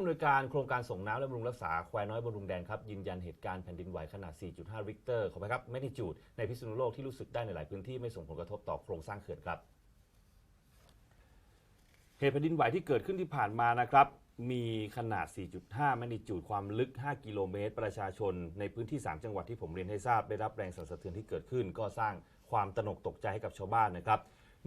อำนวยการโครงการส่งน้ำและบำรุงรักษาแควน้อยบำรุงแดนครับยืนยันเหตุการณ์แผ่นดินไหวขนาด 4.5 ริกเตอร์ขอไปครับแมกนิจูดในพิษณุโลกที่รู้สึกได้ในหลายพื้นที่ไม่ส่งผลกระทบต่อโครงสร้างเขื่อนครับ เหตุแผ่นดินไหวที่เกิดขึ้นที่ผ่านมานะครับมีขนาด 4.5 แมกนิจูด ความลึก 5 กิโลเมตร ประชาชน ในพื้นที่ 3 จังหวัดที่ผมเรียนให้ทราบ ได้รับแรงสั่นสะเทือนที่เกิดขึ้น ก็สร้างความตระหนกตกใจให้กับชาวบ้านนะครับ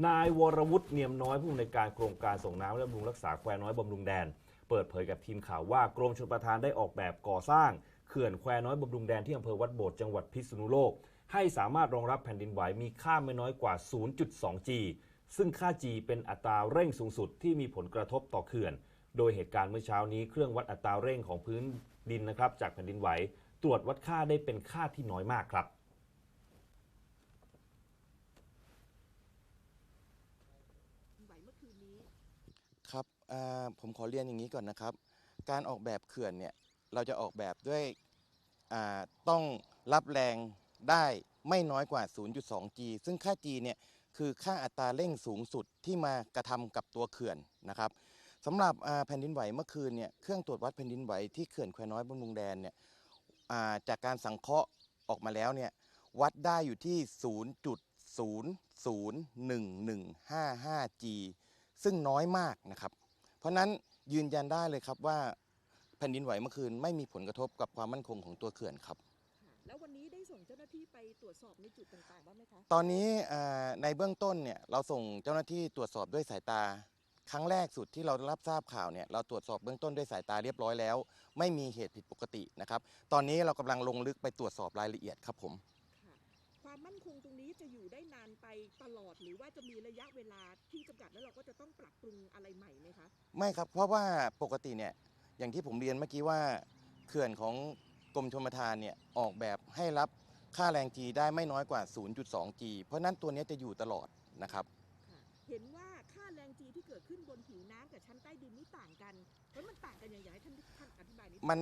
นายวรวุฒิ เนียมน้อย ผู้อำนวยการโครงการส่งน้ำและบำรุงรักษาแควน้อยบำรุงแดน เปิดเผยกับทีมข่าวว่ากรมชลประทานได้ออกแบบก่อสร้างเขื่อนแควน้อยบำรุงแดนที่อำเภอวัดโบดจังหวัดพิษณุโลก ให้สามารถรองรับแผ่นดินไหวมีค่าไม่น้อยกว่า 0.2 G ซึ่งค่า G เป็นอัตราเร่งสูงสุดที่มีผลกระทบต่อเขื่อน โดยเหตุการณ์เมื่อเช้านี้เครื่องวัดอัตราเร่งของพื้นดินนะครับจากแผ่นดินไหว ตรวจวัดค่าได้เป็นค่าที่น้อยมากครับครับผมขอเรียนอย่างนี้ก่อนนะครับ การออกแบบเขื่อนเนี่ยเราจะออกแบบด้วยต้องรับแรงได้ไม่น้อยกว่า 0.2 G ซึ่งค่า G เนี่ยคือค่าอัตราเร่งสูงสุดที่มากระทำกับตัวเขื่อนนะครับสำหรับแผ่นดินไหวเมื่อคืนเนี่ยเครื่องตรวจวัดแผ่นดินไหวที่เขื่อนแควน้อยบำรุงแดนเนี่ยจากการสังเคราะห์ออกมาแล้วเนี่ยวัดได้อยู่ที่ 0.001155 G ซึ่งน้อยมากนะครับ เพราะฉะนั้นยืนยันได้เลยครับว่าแผ่นดินไหวเมื่อคืนไม่มีผลกระทบกับความมั่นคงของตัวเขื่อนครับค่ะแล้ววันนี้ได้ส่งเจ้าหน้าที่ไปตรวจสอบในจุดต่างๆบ้างไหมคะ ตอนนี้อ่าในเบื้องต้นเนี่ยเราส่งเจ้าหน้าที่ตรวจสอบด้วยสายตา ครั้งแรกสุดที่เรารับทราบข่าวเนี่ยเราตรวจสอบเบื้องต้นด้วยสายตาเรียบร้อยแล้ว ไม่มีเหตุผิดปกตินะครับ ตอนนี้เรากำลังลงลึกไปตรวจสอบรายละเอียดครับผม ค่ะ ความมั่นคงตรง ไปตลอดหรือว่าจะมีระยะเวลาที่จำกัดแล้วเราก็จะต้องปรับปรุงอะไรใหม่ไหมคะ ไม่ครับ เพราะว่าปกติเนี่ยอย่างที่ผมเรียนเมื่อกี้ว่าเขื่อนของกรมชลประทานเนี่ยออกแบบให้รับค่าแรงจีได้ไม่น้อยกว่า 0.2 G เพราะฉะนั้นตัวเนี้ยจะอยู่ตลอดนะครับค่ะเห็นว่าค่าแรงจีที่เกิดขึ้นบนผิวน้ำกับชั้นใต้ดินนี่ต่างกันแล้วมันต่างกันอย่างไรให้ท่านท่านอธิบายนิดนึงมัน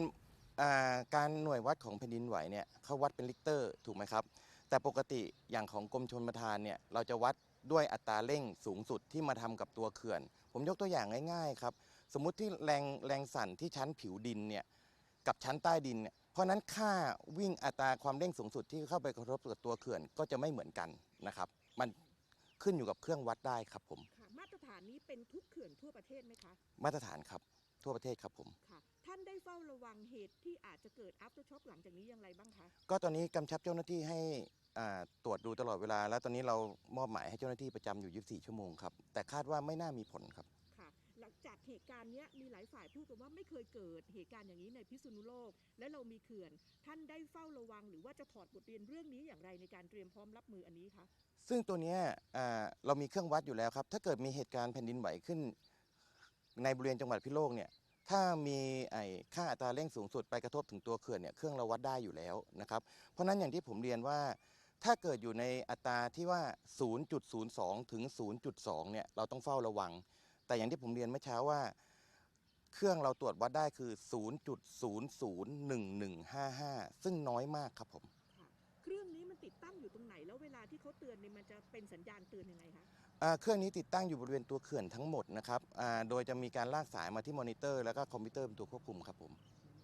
อ่าการหน่วยวัดของแผ่นดินไหวเนี่ยเขาวัดเป็นลิกเตอร์ถูกไหมครับ แต่ปกติอย่างของกรมชลประทานเนี่ยเราจะวัดด้วยอัตราเร่งสูงสุดที่มาทำกับตัวเขื่อน ผมยกตัวอย่างง่ายๆครับ สมมุติที่แรงแรงสั่นที่ชั้นผิวดินเนี่ยกับชั้นใต้ดินเนี่ยเพราะฉะนั้นค่าวิ่งอัตราความเร่งสูงสุดที่เข้าไปกระทบกับตัวเขื่อนก็จะไม่เหมือนกันนะครับ มันขึ้นอยู่กับเครื่องวัดได้ครับผมค่ะมาตรฐานนี้เป็นทุกเขื่อนทั่วประเทศไหมคะ มาตรฐานครับทั่วประเทศครับผมค่ะท่านได้เฝ้าระวังเหตุที่อาจจะเกิด after shock หลังจากนี้อย่างไรบ้างคะ ก็ตอนนี้กำชับเจ้าหน้าที่ให้อ่า ตรวจดูตลอดเวลา แล้วตอนนี้เรามอบหมายให้เจ้าหน้าที่ประจำอยู่ 24 ชั่วโมงครับ แต่คาดว่าไม่น่ามีผลครับค่ะ หลังจากเหตุการณ์เนี้ยมีหลายฝ่ายพูดกันว่าไม่เคยเกิดเหตุการณ์อย่างนี้ในพิษณุโลก และเรามีเขื่อน ท่านได้เฝ้าระวัง หรือว่าจะถอดบทเรียนเรื่องนี้อย่างไรในการเตรียมพร้อมรับมืออันนี้คะซึ่งตัวเนี้ยอ่าเรามีเครื่องวัดอยู่แล้วครับ ถ้าเกิดมีเหตุการณ์แผ่นดินไหวขึ้น ในบริเวณจังหวัดพิโลกเนี่ยถ้ามีไอ้ค่าอัตราเร่งสูงสุดไปกระทบถึงตัวเขื่อนเนี่ยเครื่องเราวัดได้อยู่แล้วนะครับเพราะฉะนั้นอย่างที่ผมเรียนว่า ถ้าเกิดอยู่ในอัตราที่ว่า 0.02 ถึง 0.2 เนี่ย เราต้องเฝ้าระวัง แต่อย่างที่ผมเรียนเมื่อเช้าว่า เครื่องเราตรวจวัดได้คือ 0.001155 ซึ่งน้อยมากครับผมค่ะเครื่องนี้มันติดตั้งอยู่ตรงไหน แล้วเวลาที่เขาเตือนเนี่ยมันจะเป็นสัญญาณเตือนยังไงคะอ่าเครื่องนี้ติดตั้งอยู่บริเวณตัวเขื่อนทั้งหมดนะครับอ่าโดยจะมีการลากสายมาที่มอนิเตอร์ แล้วก็คอมพิวเตอร์เป็นตัวควบคุมครับผมค